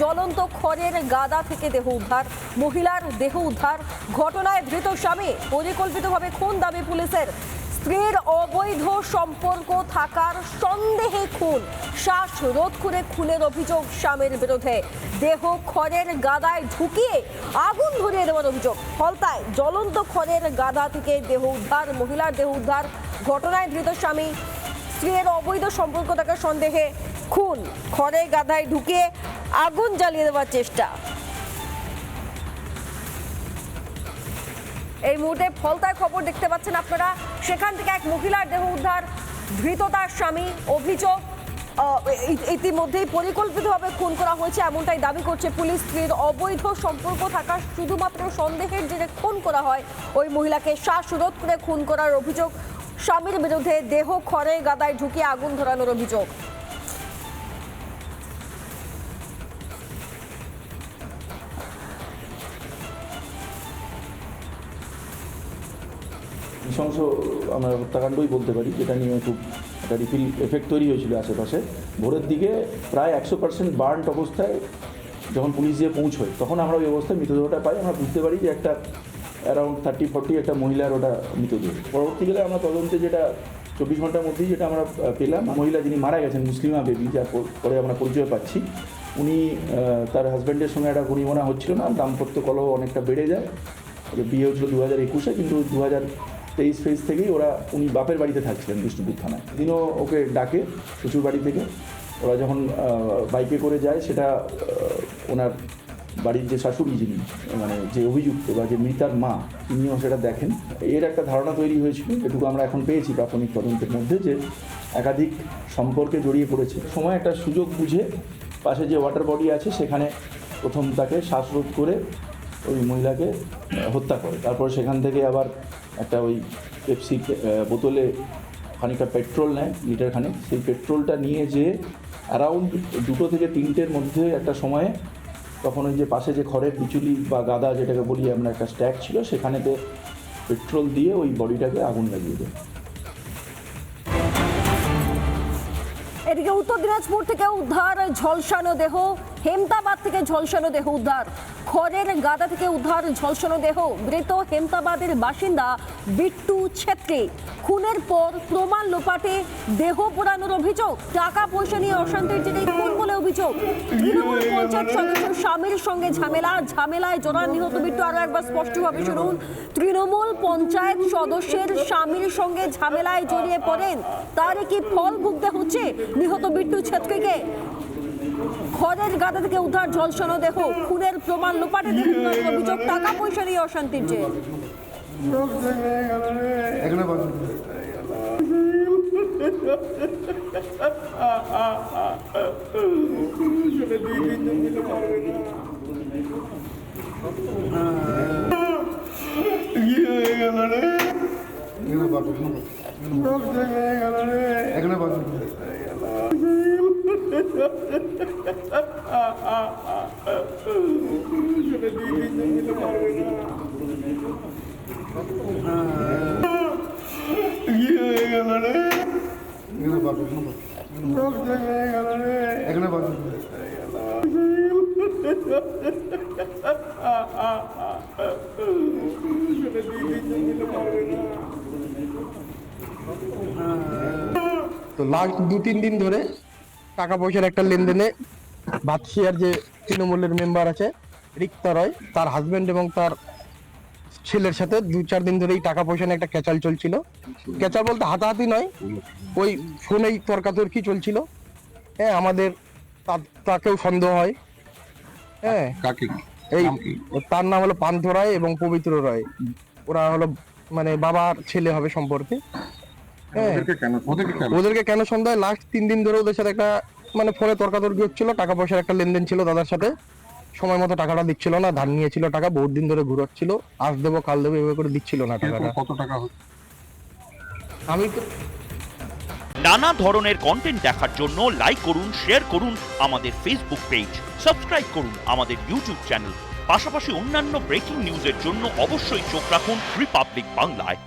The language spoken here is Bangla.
জ্বলন্ত খড়ের গাদা থেকে দেহ উদ্ধার, মহিলার দেহ উদ্ধার। ঘটনায় ধৃত স্বামী পরিকল্পিতভাবে খুন দাবি পুলিশের। স্ত্রীর অবৈধ সম্পর্ক থাকার সন্দেহে খুন। শ্বাস রোধ করে খুনের অভিযোগ স্বামীর বিরুদ্ধে। দেহ খড়ের গাদায় ঢুকিয়ে আগুন ধরিয়ে দেওয়ার অভিযোগ। ফলতায় জ্বলন্ত খড়ের গাদা থেকে দেহ উদ্ধার, মহিলার দেহ উদ্ধার। ঘটনায় ধৃত স্বামী স্ত্রীর অবৈধ সম্পর্ক থাকার সন্দেহে খুন। খড়ের গাদায় ঢুকিয়ে আগুন জ্বালিয়ে দেওয়ার চেষ্টা। এই মুহূর্তে ফলতায় খবর দেখতে পাচ্ছেন আপনারা। সেখান থেকে এক মহিলার দেহ উদ্ধার ধৃত তার স্বামী অভিযোগ ইতিমধ্যেই পরিকল্পিতভাবে খুন করা হয়েছে, এমনটাই দাবি করছে পুলিশ। স্ত্রীর অবৈধ সম্পর্ক থাকা শুধুমাত্র সন্দেহের জেরে খুন করা হয়। ওই মহিলাকে শ্বাসরোধ করে খুন করার অভিযোগ, স্বামীর বিরুদ্ধে দেহ খড়ে গাদায় ঢুকিয়ে আগুন ধরানোর অভিযোগ। নৃশংস আমরা হত্যাকাণ্ডই বলতে পারি, যেটা নিয়ে খুব একটা রিপিল এফেক্ট তৈরি হয়েছিল আশেপাশে। ভোরের দিকে প্রায় একশো পার্সেন্ট বার্ন্ট অবস্থায় যখন পুলিশ গিয়ে পৌঁছয়, তখন আমরা ওই অবস্থায় মৃতদেহটা পাই। আমরা বুঝতে পারি যে একটা অ্যারাউন্ড থার্টি ফর্টি একটা মহিলার ওটা মৃতদেহ। পরবর্তীকালে আমরা তদন্তে যেটা চব্বিশ ঘণ্টার মধ্যেই যেটা আমরা পেলাম, মহিলা যিনি মারা গেছেন, মুসলিমা বেবি, যার পরে আমরা পরিচয় পাচ্ছি, উনি তার হাজব্যান্ডের সঙ্গে একটা গরিমনা হচ্ছিল না, দাম্পত্য কলহ অনেকটা বেড়ে যায়। বিয়ে হচ্ছিল দু হাজার একুশে, কিন্তু দু হাজার তেইশ ফেজ থেকেই ওরা, উনি বাপের বাড়িতে থাকছিলেন বিষ্ণুপুর থানায়। দিনও ওকে ডাকে শ্বশুর বাড়ি থেকে। ওরা যখন বাইকে করে যায়, সেটা ওনার বাড়ির যে শাশুড়ি যিনি মানে যে অভিযুক্ত বা যে মৃতার মা, তিনিও সেটা দেখেন। এর একটা ধারণা তৈরি হয়েছিল, এটুকু আমরা এখন পেয়েছি প্রাথমিক তদন্তের মধ্যে যে একাধিক সম্পর্কে জড়িয়ে পড়েছে। সময় একটা সুযোগ বুঝে পাশে যে ওয়াটার বডি আছে, সেখানে প্রথম তাকে শ্বাসরোধ করে ওই মহিলাকে হত্যা করে। তারপর সেখান থেকে আবার একটা ওই পেপসি বোতলে খানিকটা পেট্রোল নেয় লিটার খানিক সেই পেট্রোলটা নিয়ে যে অ্যারাউন্ড দুটো থেকে তিনটের মধ্যে একটা সময়ে তখন ওই যে পাশে যে খড়ের বিচুলি বা গাদা যেটাকে বলি আমরা, একটা স্ট্যাক ছিল, সেখানেতে পেট্রোল দিয়ে ওই বডিটাকে আগুন লাগিয়ে দেয়। এদিকে উত্তর দিনাজপুর থেকে উদ্ধার ঝলসানো দেহ হেমতাবাদ থেকে ঝলসানো দেহ উদ্ধার। খড়ের গাদা থেকে উদ্ধার ঝলসানো দেহ। মৃত হেমতাবাদের বাসিন্দা বিট্টু ছেত্রী। খুনের পর প্রমাণ লোপাটে দেহ পোড়ানোর অভিযোগ। টাকা পয়সা নিয়ে অশান্তির জেরে খুন বলে অভিযোগ। তৃণমূল পঞ্চায়েত সদস্য স্বামীর সঙ্গে ঝামেলা। ঝামেলায় জড়ান নিহত বিট্টু। আরও একবার স্পষ্টভাবে শুনুন। তৃণমূল পঞ্চায়েত সদস্যের স্বামীর সঙ্গে ঝামেলায় জড়িয়ে পড়েন। তার কি ফল ভুগতে হচ্ছে নিহত বিট্টু ছেত্রীকে? খড়ের গাদা থেকে উদ্ধার ঝলসানো দেহ খুনের প্রমাণ লোপাটে অভিযোগ টাকা পয়সা নিয়ে অশান্তির জের। এখানে বসো এখানে বসো এখানে বসো এখানে বসো এখানে তো লাস্ট দু তিন দিন ধরে টাকা পয়সার একটা লেনদেনে বাদশিয়ার যে তৃণমূলের মেম্বার আছে রিক্তা রয় তার হাজব্যান্ড এবং তার ছেলের সাথে দু চার দিন ধরেই টাকা পয়সা নিয়ে একটা ক্যাচাল চলছিল। ক্যাচাল বলতে হাতাহাতি নয় ওই ফোনেই তর্কাতর্কি চলছিল। হ্যাঁ আমাদের তাকেও সন্দেহ হয়। হ্যাঁ এই তার নাম হলো পান্থ রায় এবং পবিত্র রায়। ওরা হলো মানে বাবার ছেলে হবে সম্পর্কে। ওদেরকে কেন ওদেরকে কেন? সন্ধ্যায় লাস্ট তিন দিন ধরে ওদের সাথে একটা মানে ফোনে তর্কাতর্কি হচ্ছিল টাকা পয়সার একটা লেনদেন ছিল দাদার সাথে। সময় মতো টাকাটা দিচ্ছিল না ধার নিয়েছিল টাকা বহুত দিন ধরে ঘুরাচ্ছিল। আজ দেবো কাল দেবো এভাবে করে দিচ্ছিল না টাকাটা। কত টাকা আমি তো নানা ধরনের কন্টেন্ট দেখার জন্য লাইক করুন শেয়ার করুন আমাদের ফেসবুক পেজ সাবস্ক্রাইব করুন আমাদের ইউটিউব চ্যানেল পাশাপাশি অন্যান্য ব্রেকিং নিউজের জন্য অবশ্যই চোখ রাখুন রিপাবলিক বাংলায়